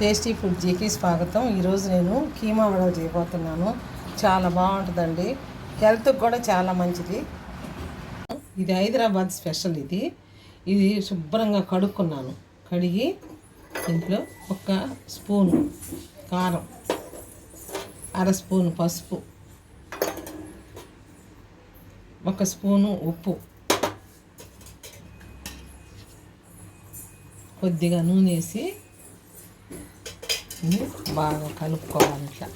Tasty food జీకి స్వాగతం. ఈరోజు నేను కీమా వడలు చేయబోతున్నాను. చాలా బాగుంటుందండి. హెల్త్కి కూడా చాలా మంచిది. ఇది హైదరాబాద్ స్పెషల్ ఇది. ఇది శుభ్రంగా కడుక్కున్నాను. కడిగి దీంట్లో ఒక స్పూన్ కారం అర స్పూన్ పసుపు ఒక స్పూను ఉప్పు కొద్దిగా నూనె వేసి ఇది బాగా కలుపుకోవాలి ఇట్లా.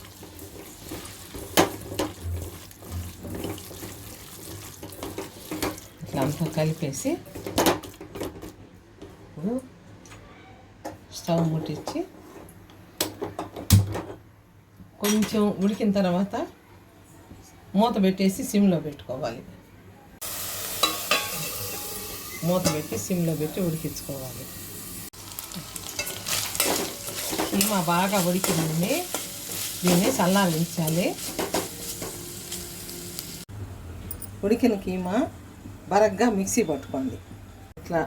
ఇట్లా అంతా కలిపేసి ఇప్పుడు స్టవ్ ముట్టించి కొంచెం ఉడికిన తర్వాత మూత పెట్టేసి సిమ్లో పెట్టుకోవాలి. మూత పెట్టి సిమ్లో పెట్టి ఉడికించుకోవాలి. కీమా బాగా ఉడికిందండి. దీన్ని చల్లారించాలి ఉడికిన కీమ బరగ్గా మిక్సీ పట్టుకోండి. ఇట్లా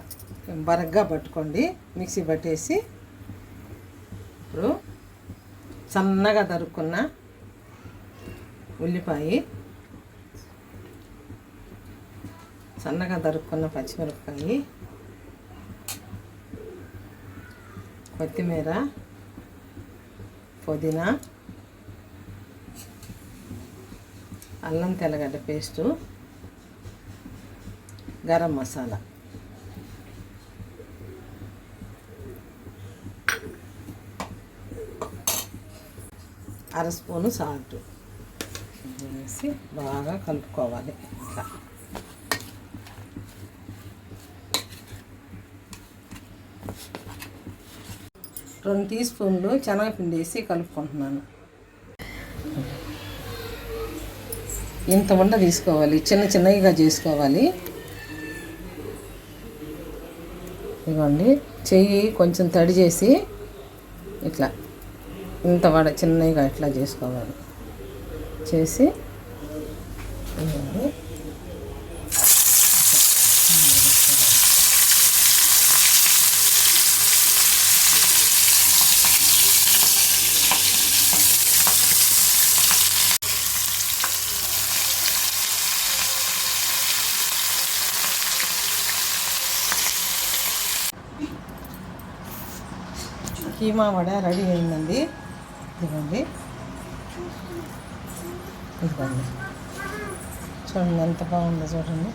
బరగ్గా పట్టుకోండి. మిక్సీ పట్టేసి ఇప్పుడు సన్నగా తరుక్కున్న ఉల్లిపాయ సన్నగా తరుక్కున్న పచ్చిమిరపకాయ కొత్తిమీర పుదీనా అల్లం తెల్లగడ్డ పేస్టు గరం మసాలా. అర స్పూను సాల్ట్. వేసి బాగా కలుపుకోవాలి. ఇట్లా. రెండు టీ స్పూన్లు శనగపిండి వేసి కలుపుకుంటున్నాను. ఇంత ఉండ తీసుకోవాలి చిన్న చిన్నగా చేసుకోవాలి. ఇదిగోండి చెయ్యి కొంచెం తడి చేసి ఇట్లా ఇంత వడ చిన్నగా ఇట్లా చేసుకోవాలి. చేసి ఇదిగోండి కీమా వడ రెడీ అయిందండి. ఇదిగోండి. ఇదిగోండి. చూడండి ఎంత బాగుందో చూడండి.